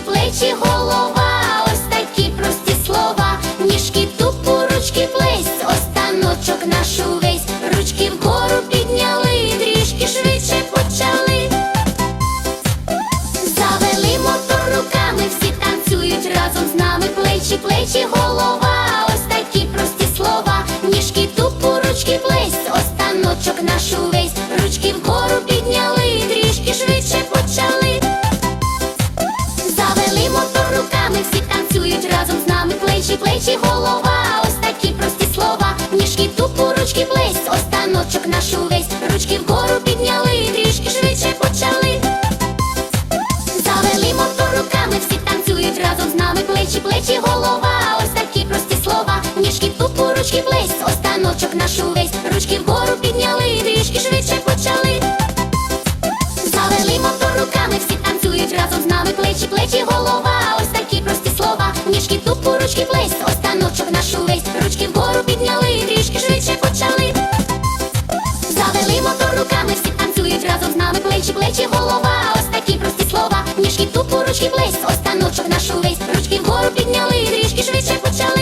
плечі, плечі, голова, ось такі прості слова, ніжки тупу, ручки плесь, останочок наш увесь, ручки вгору підняли, трішки швидше почали. Завели мотор руками, всі танцюють разом з нами, плечі, плечі, голова, ось такі прості слова, ніжки тупу, ручки плесь, останочок наш увесь. Плечі, голова, ось такі прості слова. Ніжки тупу, ручки плесь, останочок наш увесь. Ручки вгору підняли, трішки швидше почали. Завели мотор руками, всі танцюють разом з нами. Плечі, плечі, голова, ось такі прості слова. Ніжки тупу, ручки плесь, останочок наш увесь. Ручки вгору підняли, трішки швидше почали. Завели мотор руками, всі танцюють разом з нами. Плечі, плечі, голова, ось такі прості слова. Ніжки Ручки плесь, останочок нашу весь, ручки вгору підняли, трішки швидше почали. Завели мотор руками, всі танцюють разом з нами плечі, плечі, голова, ось такі прості слова. Ніжки тупо, ручки плесь, останочок нашу весь, ручки вгору підняли, трішки швидше почали.